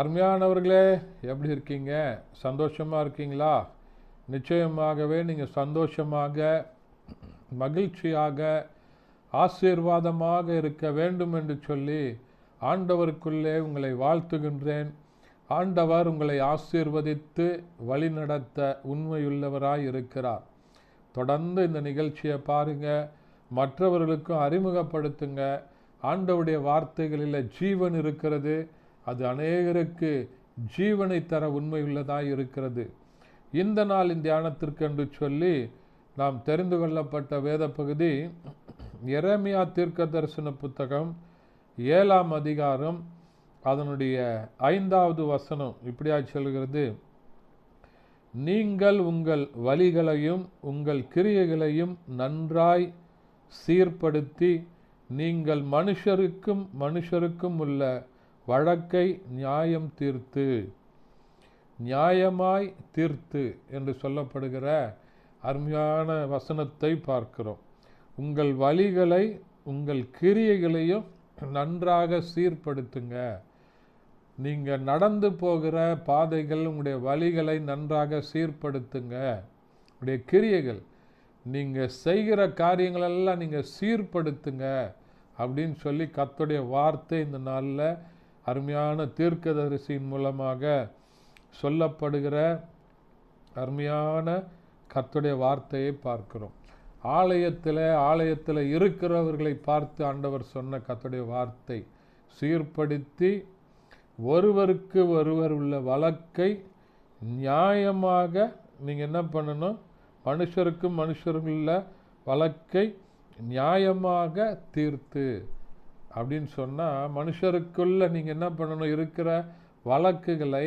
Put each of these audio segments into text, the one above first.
அருமையானவர்களே எப்படி இருக்கீங்க? சந்தோஷமாக இருக்கீங்களா? நிச்சயமாகவே நீங்கள் சந்தோஷமாக மகிழ்ச்சியாக ஆசீர்வாதமாக இருக்க வேண்டும் என்று சொல்லி ஆண்டவருக்குள்ளே உங்களை வாழ்த்துகின்றேன். ஆண்டவர் உங்களை ஆசீர்வதித்து வழிநடத்த உண்மையுள்ளவராய் இருக்கிறார். தொடர்ந்து இந்த நிகழ்ச்சியை பாருங்க மற்றவர்களுக்கும் அறிமுகப்படுத்துங்க. ஆண்டவருடைய வார்த்தைகளில் ஜீவன் இருக்கிறது. அது அநேகருக்கு ஜீவனை தர உண்மையுள்ளதாக இருக்கிறது. இந்த நாளின் தியானத்திற்கு என்று சொல்லி நாம் தெரிந்து கொள்ளப்பட்ட வேத பகுதி எரேமியா தீர்க்க தரிசன புத்தகம் ஏழாம் அதிகாரம் அதனுடைய ஐந்தாவது வசனம் இப்படியா சொல்கிறது. நீங்கள் உங்கள் வழிகளையும் உங்கள் கிரியைகளையும் நன்றாய் சீர்படுத்தி நீங்கள் மனுஷருக்கும் மனுஷருக்கும் உள்ள வழக்கை நியாயம் தீர்த்து நியாயமாய் தீர்த்து என்று சொல்லப்படுகிற அருமையான வசனத்தை பார்க்கிறோம். உங்கள் வழிகளை உங்கள் கிரியைகளையும் நன்றாக சீர்படுத்துங்க. நீங்கள் நடந்து போகிற பாதைகள் உங்களுடைய வழிகளை நன்றாக சீர்படுத்துங்க. உங்களுடைய கிரியைகள் நீங்கள் செய்கிற காரியங்களெல்லாம் நீங்கள் சீர்படுத்துங்க அப்படின்னு சொல்லி கத்துடைய வார்த்தை இந்த நாளில் அருமையான தீர்க்கதரிசியின் மூலமாக சொல்லப்படுகிற அருமையான கத்துடைய வார்த்தையை பார்க்கிறோம். ஆலயத்தில் ஆலயத்தில் இருக்கிறவர்களை பார்த்து ஆண்டவர் சொன்ன கத்துடைய வார்த்தை சீர்படுத்தி ஒருவருக்கு ஒருவர் உள்ள வழக்கை நியாயமாக நீங்கள் என்ன பண்ணணும்? மனுஷருக்கும் மனுஷருக்குள்ள வழக்கை நியாயமாக தீர்த்து அப்படின்னு சொன்னால் மனுஷருக்குள்ள நீங்கள் என்ன பண்ணணும்? இருக்கிற வழக்குகளை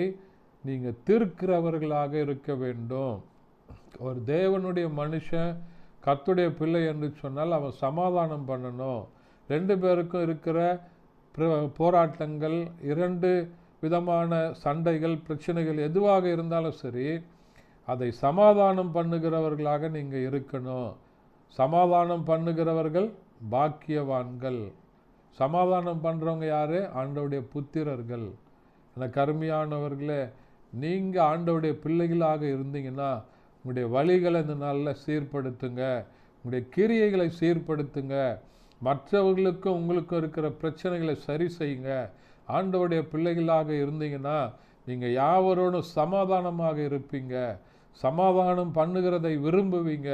நீங்கள் தீர்க்கிறவர்களாக இருக்க வேண்டும். ஒரு தேவனுடைய மனுஷன் கத்துடைய பிள்ளை என்று சொன்னால் அவன் சமாதானம் பண்ணணும். ரெண்டு பேருக்கும் இருக்கிற போராட்டங்கள் இரண்டு விதமான சண்டைகள் பிரச்சனைகள் எதுவாக இருந்தாலும் சரி அதை சமாதானம் பண்ணுகிறவர்களாக நீங்கள் இருக்கணும். சமாதானம் பண்ணுகிறவர்கள் பாக்கியவான்கள். சமாதானம் பண்ணுறவங்க யார்? ஆண்டவுடைய புத்திரர்கள். அந்த கருமையானவர்களே நீங்கள் ஆண்டவுடைய பிள்ளைகளாக இருந்தீங்கன்னா உங்களுடைய வழிகளை இந்த நாளில் சீர்படுத்துங்க. உங்களுடைய கிரியைகளை சீர்படுத்துங்க. மற்றவர்களுக்கும் உங்களுக்கும் இருக்கிற பிரச்சனைகளை சரி செய்யுங்க. ஆண்டவுடைய பிள்ளைகளாக இருந்தீங்கன்னா நீங்கள் யாவரோடும் சமாதானமாக இருப்பீங்க. சமாதானம் பண்ணுகிறதை விரும்புவீங்க.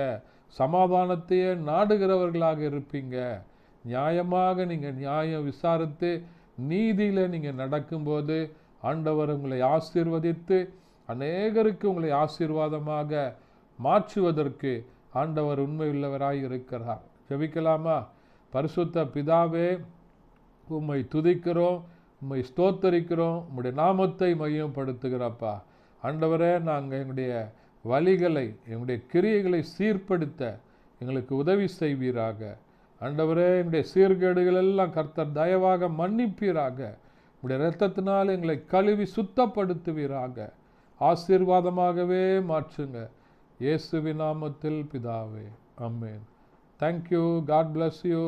சமாதானத்தையே நாடுகிறவர்களாக இருப்பீங்க. நியாயமாக நீங்கள் நியாயம் விசாரித்து நீதியில் நீங்கள் நடக்கும்போது ஆண்டவர் உங்களை ஆசீர்வதித்து அநேகருக்கு உங்களை ஆசீர்வாதமாக மாற்றுவதற்கு ஆண்டவர் உண்மையுள்ளவராய் இருக்கிறார். ஜெபிக்கலாமா? பரிசுத்த பிதாவே உம்மை துதிக்கிறோம் உம்மை ஸ்தோத்தரிக்கிறோம் உம்முடைய நாமத்தை மையப்படுத்துகிறப்பா. ஆண்டவரே நாங்கள் எங்களுடைய வழிகளை எங்களுடைய கிரியைகளை சீர்படுத்த எங்களுக்கு உதவி செய்வீராக. ஆண்டவரே என்னுடைய சீர்கேடுகள் எல்லாம் கர்த்தர் தயவாக மன்னிப்பீராக. உங்களுடைய இரத்தத்தினால் எங்களை கழுவி சுத்தப்படுத்துவீராக. ஆசீர்வாதமாகவே மாற்றுங்க. இயேசுவி நாமத்தில் பிதாவே. Amen thank you God bless you